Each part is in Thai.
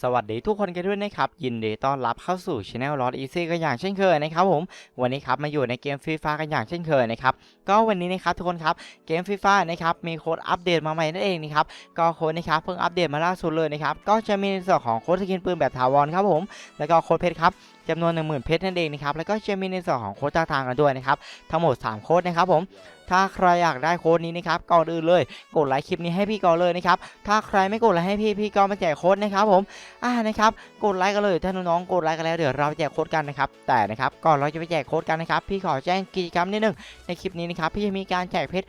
สวัสดีทุกคนกันด้วยนะครับ ยินดีต้อนรับเข้าสู่ช anel ลอ t อีซี่กันอย่างเช่นเคยนะครับผมวันนี้ครับมาอยู่ในเกมฟรีไฟกันอย่างเช่นเคยนะครับก็วันนี้นะครับทุกคนครับเกมฟรีไฟนะครับมีโค้ดอัปเดตมาใหม่นั่นเองนะครับก็โค้ดนะครับเพิ่งอัปเดตมาล่าสุดเลยนะครับก็จะมีในส่วนของโค้ดสกินปืนแบบถาวรครับผมแล้วก็โค้ดเพชรครับจำนวน 10,000 เพชรนั่นเองนะครับแล้วก็จะมีในส่วนของโค้ดท่าทางกันด้วยนะครับทั้งหมด 3 โค้ดนะครับผมถ้าใครอยากได้โค้ดนี้นะครับก่อนอื่นเลย กดไลค์คลิปนี้ให้พี่ก่อนเลยนะครับ ถ้าใครไม่กดไลค์ให้พี่พี่ก็มาแจกโค้ดนะครับผม อ่านะครับ กดไลค์กันเลยถ้าน้องๆกดไลค์กันแล้วเดี๋ยวเราแจกโค้ดกันนะครับ แต่นะครับก่อนเราจะไปแจกโค้ดกันนะครับ พี่ขอแจ้งกิจกรรมนิดนึง ในคลิปนี้นะครับพี่จะมีการแจกเพชร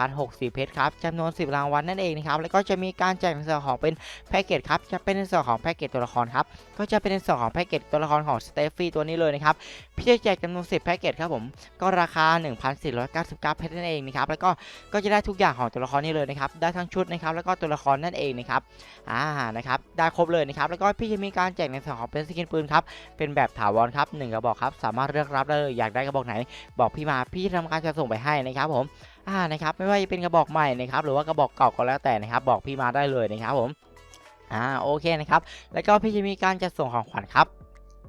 1,060 เพชรครับจำนวน 10 รางวัลนั่นเองนะครับ แล้วก็จะมีการแจกในส่วนของเป็นแพ็กเกจครับ จะเป็นในส่วนของแพ็กเกจตัวละครครับ ก็จะเป็นในส่วนของแพ็กเกจตัวละครของสเตฟฟี่ตัวนี้เลยนะครับ พี่จะแจกจำนวน 10 แพ็กเกจครับผม ก็ราคา 1,499 เพชรนั่นเองนะครับแล้วก็ก็จะได้ทุกอย่างของตัวละครนี้เลยนะครับได้ทั้งชุดนะครับแล้วก็ตัวละครนั่นเองนะครับอ่านะครับได้ครบเลยนะครับแล้วก็พี่จะมีการแจกในส่วนของเป็นสกินปืนครับเป็นแบบถาวรครับหนึ่งกระบอกครับสามารถเลือกรับได้เลยอยากได้กระบอกไหน บอกพี่มาพี่จะทำการจะส่งไปให้นะครับผมอ่านะครับไม่ว่าจะเป็นกระบอกใหม่นะครับหรือว่ากระบอกเก่าก็แล้วแต่นะครับบอกพี่มาได้เลยนะครับผมอ่าโอเคนะครับแล้วก็พี่จะมีการจัดส่งของขวัญครับ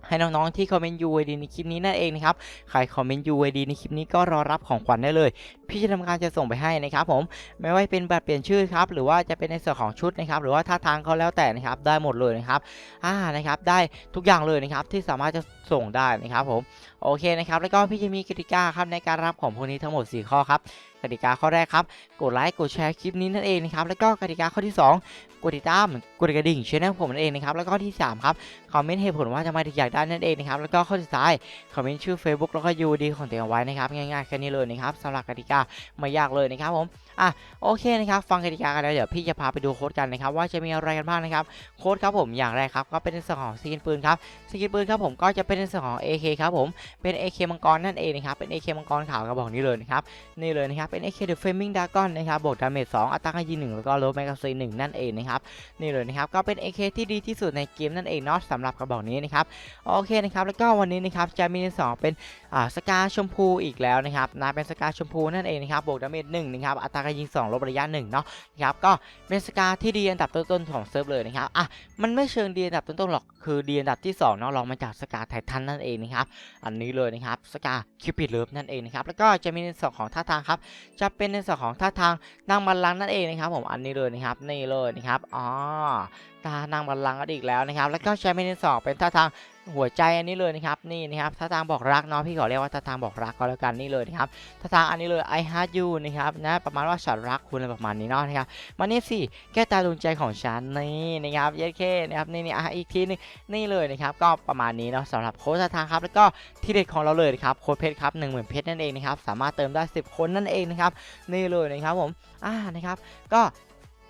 ให้น้องๆที่คอมเมนต์ UID ในคลิปนี้นั่นเองนะครับใครคอมเมนต์ UID ในคลิปนี้ก็รอรับของขวัญได้เลย พี่จะทำการจะส่งไปให้นะครับผมไม่ว่าเป็นบัตรเปลี่ยนชื่อครับหรือว่าจะเป็นในส่วนของชุดนะครับหรือว่าท่าทางเขาแล้วแต่นะครับได้หมดเลยนะครับอ่านะครับได้ทุกอย่างเลยนะครับที่สามารถจะส่งได้นะครับผมโอเคนะครับแล้วก็พี่จะมีกติกาครับในการรับของพวกนี้ทั้งหมด 4 ข้อครับ กติกาข้อแรกครับ กดไลค์ กดแชร์คลิปนี้นั่นเองนะครับ แล้วก็กติกาข้อที่ 2 กดติดตาม กดกระดิ่งช่องผมนั่นเองนะครับ แล้วก็ที่ 3 ครับ คอมเมนต์เหตุผลว่าทำไมถึงอยากได้นั่นเองนะครับ แล้วก็ข้อสุดท้าย คอมเมนต์ชื่อ Facebook แล้วก็ UD ของตัวเองไว้นะครับ ง่ายๆแค่นี้เลยนะครับสำหรับกติกาไม่ยากเลยนะครับผม อะ โอเคนะครับ ฟังกติกากันแล้วเดี๋ยวพี่จะพาไปดูโค้ดกันนะครับ ว่าจะมีอะไรกันบ้างนะครับ โค้ดครับผม อย่างแรกครับก็เป็นในส่วนของสกินปืนครับ สกินปืนครับผมก็จะเป็นในส่วนของ AK ครับผม เป็น AK มังกรนั่นเองนะครับ เป็น AK มังกรขาวกระบอกนี้เลยนะครับ นี่เลยนะครับเป็น AK The Flaming Dragon นะครับบวกดาเมจ2อัตราการยิง1แล้วก็ลดแมกกาซีน1นั่นเองนะครับนี่เลยนะครับก็เป็น AK ที่ดีที่สุดในเกมนั่นเองเนาะสำหรับกระบอกนี้นะครับโอเคนะครับแล้วก็วันนี้นะครับจะมีในสองเป็นอ่าสกาชมพูอีกแล้วนะครับนะเป็นสกาชมพูนั่นเองนะครับบวกดาเมจ1นะครับอัตราการยิง 2 ลบระยะ1เนาะนะครับก็เป็นสกาที่ดีอันดับต้นๆของเซิร์ฟเลยนะครับอะมันไม่เชิงดีอันดับต้นๆหรอกคือดีอันดับที่2เนาะรองมาจากสกาไททันนั่นเองนะครับอันนี้เลยนะครับสกาคิวปิดเลิฟนั่นเองนะครับแล้วก็จะมีในส่วนของท่าทางครับจะเป็นในส่วนของท่าทางนั่งบัลลังก์นั่นเองนะครับ ผมอันนี้เลยนะครับนี่เลยนะครับอ๋อท่านั่งบัลลังก์กันอีกแล้วนะครับ แล้วก็จะมีในส่วนเป็นท่าทาง หัวใจอันนี้เลยนะครับนี่นะครับท่าทางบอกรักเนาะพี่ขอเรียกว่าท่าทางบอกรักก็แล้วกันนี่เลยนะครับท่าทางอันนี้เลย I heart you นะครับนะประมาณว่าฉันรักคุณอะไรประมาณนี้เนาะนะครับมานี่สิแก้ตาดวงใจของฉันนี่นะครับเยสเคนะครับนี่นี่อะอีกทีนึงนี่เลยนะครับก็ประมาณนี้เนาะสำหรับโค้ดท่าทางครับแล้วก็ที่เด็ดของเราเลยนะครับโค้ดเพชรครับ1 0,000เพชรนั่นเองนะครับสามารถเติมได้ 10 คนนั่นเองนะครับนี่เลยนะครับผมอ่านะครับก็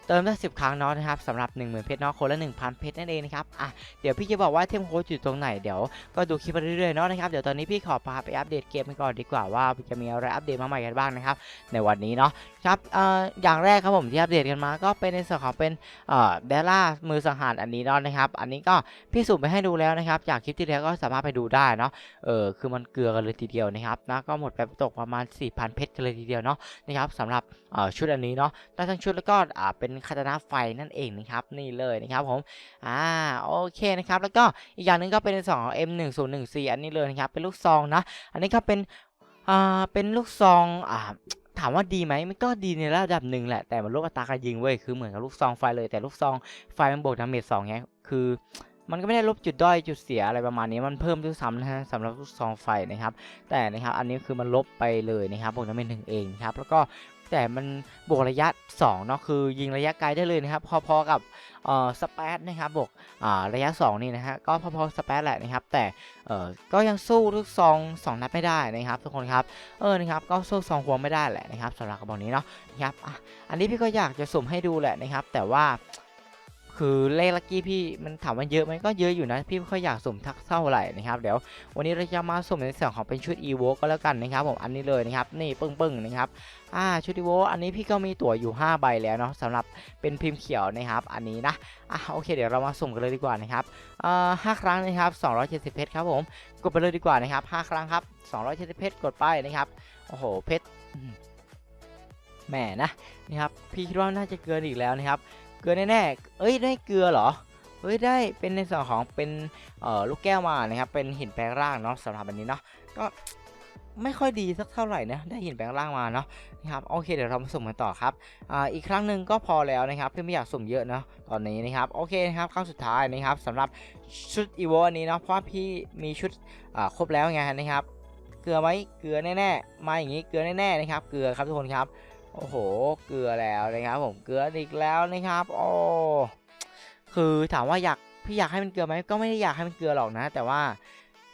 เติมได้ 10 ครั้งเนาะนะครับสำหรับ 10,000เพชรเนาะคนละ 1,000 เพชรนั่นเองนะครับอะเดี๋ยวพี่จะบอกว่าเทมโค้ดอยู่ตรงไหนเดี๋ยวก็ดูคลิปไปเรื่อยๆเนาะนะครับเดี๋ยวตอนนี้พี่ขอพาไปอัปเดตเกมกันก่อนดีกว่าว่าจะมีอะไรอัปเดตมาใหม่กันบ้างนะครับในวันนี้เนาะครับเอ่ออย่างแรกครับผมที่อัปเดตกันมาก็เป็นในส่วนของเป็นเอ่อเดล่ามือสังหารอันนี้เนาะนะครับ อันนี้ก็พี่สุ่มไปให้ดูแล้วนะครับ จากคลิปที่แล้วก็สามารถไปดูได้เนาะเออคือมันเกลือกันเลยทีเดียวนะครับนะก็หมดไปตกประมาณ4,000เพชรกันเลยทีเดียวเนาะนะครับสำหรับเอ่อชุดอันนี้เนาะได้ทั้งชุดแล้วก็อ่าเป็นคาตานาไฟนั่นเองนะครับนี่เลยนะครับผมอ่าโอเคนะครับแล้วก็อีกอย่างหนึงก็เป็นในส่วนของ M1014 อันนี้เลยนะครับเป็นลูกซองนะอันนี้ก็เป็นอ่าเป็นลูกซองอ่าถามว่าดีไหมมันก็ดีในระดับหนึ่งแหละแต่มันลดอัตราการยิงเว้ยคือเหมือนกับลูกซองไฟเลยแต่ลูกซองไฟมันบวกดาเมจสองเนี้ยคือมันก็ไม่ได้ลบจุดด้อยจุดเสียอะไรประมาณนี้มันเพิ่มด้วยซ้ำนะฮะสำหรับลูกซองไฟนะครับแต่นะครับอันนี้คือมันลบไปเลยนะครับบวกดาเมจหนึ่งเองนะครับแล้วก็ แต่มันบวกระยะ2เนาะคือยิงระยะไกลได้เลยนะครับ พอๆกับเอ่อสเปซนะครับบวกอ่าระยะ 2 นี่นะฮะก็พอๆสเปซแหละนะครับ แต่เอ่อก็ยังสู้ลูกซองสองนัดไม่ได้นะครับ ทุกคนครับเออนะครับก็สู้ซองควงไม่ได้แหละนะครับสำหรับกระบอกนี้เนาะนะครับอ,อันนี้พี่ก็อยากจะสุ่มให้ดูแหละนะครับ แต่ว่า คือเลขลักกี้พี่มันถามว่าเยอะไหมก็เยอะอยู่นะพี่ไม่ค่อยอยากสุ่มทักเท่าไหร่นะครับเดี๋ยววันนี้เราจะมาสุ่มในส่วนของเป็นชุด e v o ก็แล้วกันนะครับผมอันนี้เลยนะครับนี่ปึ้งๆนะครับอ่าชุด e v o อันนี้พี่ก็มีตั๋วอยู่ 5 ใบแล้วเนาะสำหรับเป็นพิมพ์เขียวนะครับ อันนี้นะอะโอเคเดี๋ยวเรามาสุ่มกันเลยดีกว่านะครับอ่าห้าครั้งนะครับ270เพชรครับผมกดไปเลยดีกว่านะครับ5ครั้งครับ270เพชรกดไปนะครับโอ้โหเพชรแหมนะนะครับพี่คิดว่าน่าจะเกินอีกแล้วนะครับ เกินแน่ๆเอ้ยได้เกลือเหรอเฮ้ยได้เป็นในส่วนของเป็นเอ่อลูกแก้วมานะครับเป็นหินแปลงร่างเนาะสำหรับอันนี้เนาะก็ไม่ค่อยดีสักเท่าไหร่นะได้หินแปลงร่างมาเนาะนะครับโอเคเดี๋ยวเรามาสุ่มกันต่อครับอ่าอีกครั้งหนึ่งก็พอแล้วนะครับพี่ไม่อยากสุ่มเยอะเนาะตอนนี้นะครับโอเคนะครับครั้งสุดท้ายนะครับสำหรับชุดอีโวอันนี้เนาะเพราะพี่มีชุดอ่าครบแล้วไงนะครับ เกลือไหมเกลือแน่ๆมาอย่างนี้เกลือแน่ๆนะครับ เกลือครับทุกคนครับ โอ้โห เกลือแล้วนะครับผม เกลืออีกแล้วนะครับ โอ้ คือถามว่าอยากพี่อยากให้มันเกลือไหมก็ไม่ได้อยากให้มันเกลือหรอกนะ แต่ว่า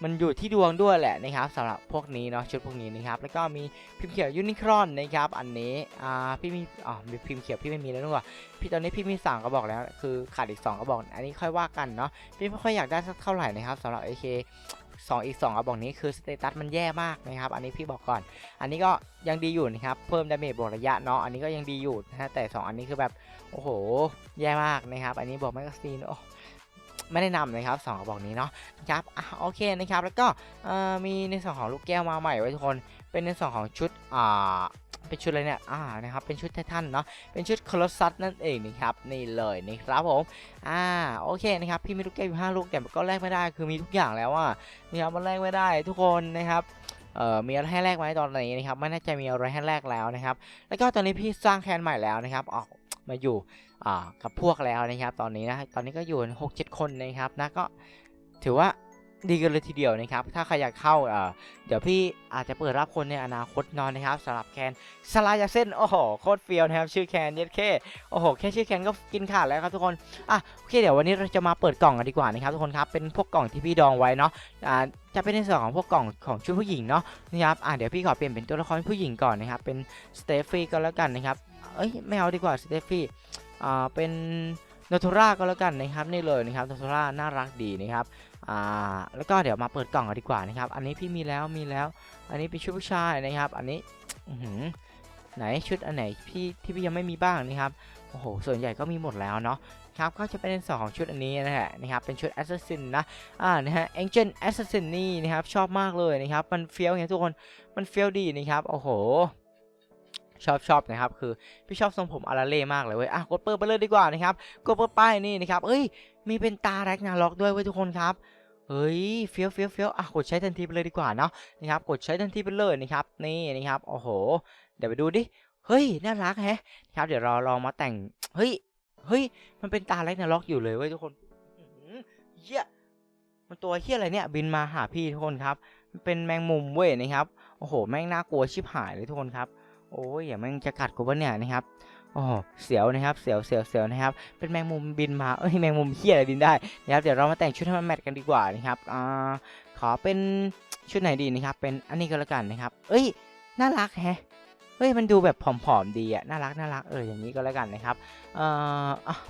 มันอยู่ที่ดวงด้วยแหละนะครับสำหรับพวกนี้เนาะชุดพวกนี้นะครับแล้วก็มีพิมพ์เขียวยูนิครอนนะครับอันนี้อ่าพี่มีอ๋อมีพิมพ์เขียวพี่ไม่มีแล้วด้วยพี่ตอนนี้พี่มีสั่งกระบอกแล้วคือขาดอีก2กระบอกอันนี้ค่อยว่ากันเนาะพี่ไม่ค่อยอยากได้สักเท่าไหร่นะครับสำหรับ AK สองอีก2กระบอกนี้คือสเตตัสมันแย่มากนะครับ อันนี้พี่บอกก่อน อันนี้ก็ยังดีอยู่นะครับ เพิ่มดาเมจบวกระยะเนาะ อันนี้ก็ยังดีอยู่นะฮะแต่ 2 อันนี้คือแบบ โอ้โห แย่มากนะครับ อันนี้บอกแมกกาซีนโอ้ ไม่ได้นำนะครับสองกระบอกนี้เนาะนะครับอะโอเคนะครับแล้วก็มีในส่วนของลูกแก้วมาใหม่ไว้ทุกคนเป็นในส่วนของชุดอ่าเป็นชุดอะไรเนี่ย อ่า นะครับ เป็นชุดไททันเนาะ เป็นชุดคลอสซัสนั่นเองนะครับ นี่เลยนะครับผม อ่า โอเคนะครับ พี่มีลูกแก้วอยู่ห้าลูกแต่ก็แลกไม่ได้ คือมีทุกอย่างแล้วอะนะครับ มันแลกไม่ได้ทุกคนนะครับเอ่อมีอะไรให้แลกไหมตอนนี้นะครับไม่น่ใจะมีอะไรให้แลกแล้วนะครับ แล้วก็ตอนนี้พี่สร้างแคนใหม่แล้วนะครับออก มาอยู่กับพวกแล้วนะครับ ตอนนี้นะตอนนี้ก็อยู่หกเจ็ดคนนะครับนะก็ถือว่าดีกันเลยทีเดียวนะครับ ถ้าใครอยากเข้าเดี๋ยวพี่อาจจะเปิดรับคนในอนาคตนอนนะครับสำหรับแคนสลายยาเส้น โอ้โห โคตรเฟียวนะครับ ชื่อแคนเย็ดเคโอ้โห แค่ชื่อแคนก็กินขาดแล้วครับทุกคน อะ โอเค เดี๋ยววันนี้เราจะมาเปิดกล่องกันดีกว่านะครับทุกคนครับ เป็นพวกกล่องที่พี่ดองไว้เนาะ อ่า จะเป็นในส่วนของพวกกล่องของชุดผู้หญิงเนาะ นะครับ อ่าเดี๋ยวพี่ขอเปลี่ยนเป็นตัวละครผู้หญิงก่อนนะครับ เป็นสเตฟฟี่ก็แล้วกันนะครับ เอ้ยไม่เอาดีกว่าสเตฟี่อ่าเป็นโนโทราก็แล้วกันนะครับนี่เลยนะครับโนโทราน่ารักดีนะครับอ่าแล้วก็เดี๋ยวมาเปิดกล่องกันดีกว่านะครับ อันนี้พี่มีแล้วมีแล้ว อันนี้เป็นชุดผู้ชายนะครับ อันนี้ไหนชุดอันไหนพี่ที่พี่ยังไม่มีบ้างนะครับโอ้โหส่วนใหญ่ก็มีหมดแล้วเนาะครับก็จะเป็นในส่วนของชุดอันนี้นะฮะนะครับเป็นชุด Assassin นะอ่านะฮะ Ancient Assassin นี่นะครับชอบมากเลยนะครับมันเฟี้ยวไงทุกคนมันเฟี้ยวดีนะครับโอ้โห ชอบชอบนะครับ คือพี่ชอบทรงผมอาราเล่มากเลยเว้ยอะกดเปิดไปเลยดีกว่านะครับกดเปิดป้ายนี่นะครับเอ้ยมีเป็นตาแร็กนาล็อกด้วยเว้ยทุกคนครับเฮ้ยเฟี้ยวเฟี้ยวเฟี้ยวอะกดใช้ทันทีไปเลยดีกว่าเนาะนะครับกดใช้ทันทีไปเลยนะครับนี่นะครับโอ้โห เดี๋ยวไปดูดิเฮ้ยน่ารักแฮะครับเดี๋ยวเราลองมาแต่งเฮ้ยเฮ้ยมันเป็นตาแร็กนาล็อกอยู่เลยเว้ยทุกคนอื้อหือเฮียมันตัวเฮียอะไรเนี่ยบินมาหาพี่ทุกคนครับมันเป็นแมงมุมเว้ยนะครับโอ้โหแม่งน่ากลัวชิบหายเลยทุกคนครับ โอ้ยอย่าแม่งจะกัดกูปะเนี่ยนะครับโอ้เสียวนะครับ เสียวเสียวเสียวนะครับ เป็นแมงมุมบินมา เอ้ย แมงมุมเฮียอะไรบินได้นะครับ เดี๋ยวเรามาแต่งชุดให้มันแมทกันดีกว่านะครับ อ่า ขอเป็นชุดไหนดีนะครับ เป็นอันนี้ก็แล้วกันนะครับ เอ้ย น่ารักแฮะเฮ้ย มันดูแบบผอมๆดีอะน่ารักน่ารัก เออ อย่างนี้ก็แล้วกันนะครับ เอ่อ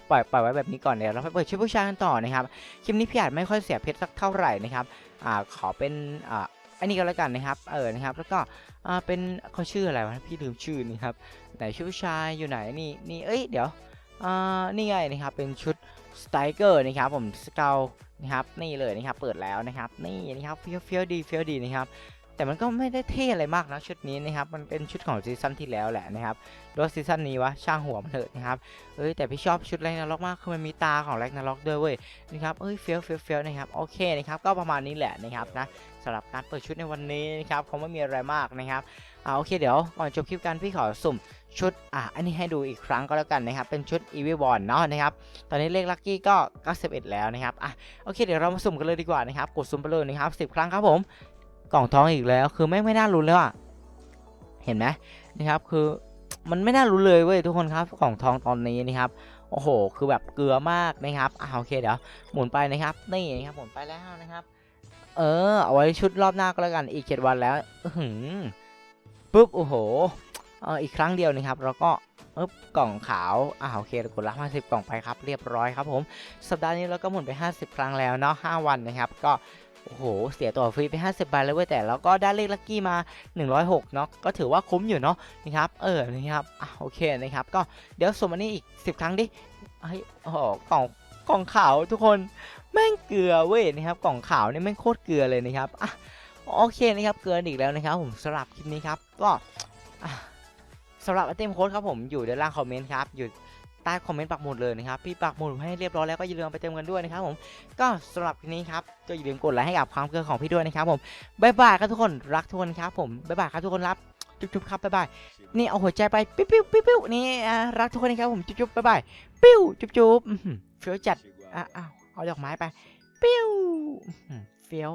ปล่อยปล่อยไว้แบบนี้ก่อนเดี๋ยวเราไปเปิดชุดผู้ชายกันต่อนะครับ คลิปนี้พี่อาจไม่ค่อยเสียเพชรสักเท่าไหร่นะครับ อ่า ขอเป็น อ่าอันนี้ก็แล้วกันนะครับ เออ นะครับ แล้วก็ อ่าเป็นเขาชื่ออะไรวะพี่ลืมชื่อนี่ครับไหนชุดชายอยู่ไหนนี่นี่เอ้ยเดี๋ยวอ่านี่ไงนะครับเป็นชุดสไตเกอร์นะครับผมสเกลนะครับนี่เลยนะครับเปิดแล้วนะครับนี่นะครับเฟี้ยวเฟี้ยวดีเฟี้ยวดีนะครับ แต่มันก็ไม่ได้เท่อะไรมากนะชุดนี้นะครับ มันเป็นชุดของซีซั่นที่แล้วแหละนะครับรถซีซั่นนี้วะช่างหัวมันเถอะนะครับ เอ้ยแต่พี่ชอบชุดแรกนาล็อกมากคือมันมีตาของแรกนาล็อกด้วยเว้ยนะครับ เอ้ยเฟี้ยวเฟี้ยวเฟี้ยวนะครับโอเคนะครับก็ประมาณนี้แหละนะครับนะสำหรับการเปิดชุดในวันนี้นะครับคงไม่มีอะไรมากนะครับอ่าโอเคเดี๋ยวก่อนจบคลิปกันพี่ขอสุ่มชุดอะอันนี้ให้ดูอีกครั้งก็แล้วกันนะครับ เป็นชุด e v i l b o r n เนาะนะครับตอนนี้เลขลัคกี้ก็91แล้วนะครับอะโอเคเดี๋ยวเรามาสุ่มกันเลยดีกว่านะครับกดสุ่มไปเลยนะครับ10 ครั้งครับผม กล่องทองอีกแล้วคือไม่ไม่น่าลุ้นแล้วอะเห็นไหมนะครับคือมันไม่น่ารู้เลยเว้ยทุกคนครับกล่องทองตอนนี้นะครับโอ้โห คือแบบเกลือมากนะครับอ่าโอเคเดี๋ยวหมุนไปนะครับนี่นะครับหมุนไปแล้วนะครับ เออเอาไว้ชุดรอบหน้าก็แล้วกันอีกเจ็ดวันแล้วหือปุ๊บโอ้โหเอออีกครั้งเดียวนะครับแล้วก็เอ๊บกล่องขาวอ่าโอเคกดรับ50 กล่องไปครับเรียบร้อยครับผม สัปดาห์นี้เราก็หมุนไป 50 ครั้งแล้วเนาะ5วันนะครับ ก็ โอ้โห เสียตัวฟรีไป 50ใบแล้วเว้ยแต่เราก็ได้เลขลัคกี้มา 106เนาะก็ถือว่าคุ้มอยู่เนาะนะครับเออนะครับอะโอเคนะครับก็เดี๋ยวสมอันนี้อีก 10 ครั้งดิเฮ้ยโอ้โหกล่องกล่องขาวทุกคนแม่งเกลือเว้ยนะครับกล่องขาวนี่แม่งโคตรเกลือเลยนะครับอะโอเคนะครับเกลืออีกแล้วนะครับผมสำหรับคลิปนี้ครับก็สำหรับไอเทมโค้ดครับผมอยู่ด้านล่างคอมเมนต์ครับอยู่ ใต้คอมเมนต์ปักหมุดเลยนะครับพี่ปักหมุดให้เรียบร้อยแล้วก็อย่าลืมไปเติมกันด้วยนะครับผมก็สำหรับนี้ครับก็อย่าลืมกดไลค์ให้กับความเกลือของพี่ด้วยนะครับผมบ๊ายบายครับทุกคนรักทุกคนครับผมบ๊ายบายครับทุกคนรับจุ๊บๆครับบ๊ายบายนี่เอาหัวใจไปปิ๊วปิ๊วปิ๊วปิ๊วนี่อ่ารักทุกคนนะครับผมจุ๊บๆบ๊ายบายปิ้วจุ๊บๆเฟี้ยวจัดอะอ้าวเอาดอกไม้ไปปิ้วเฟี้ยว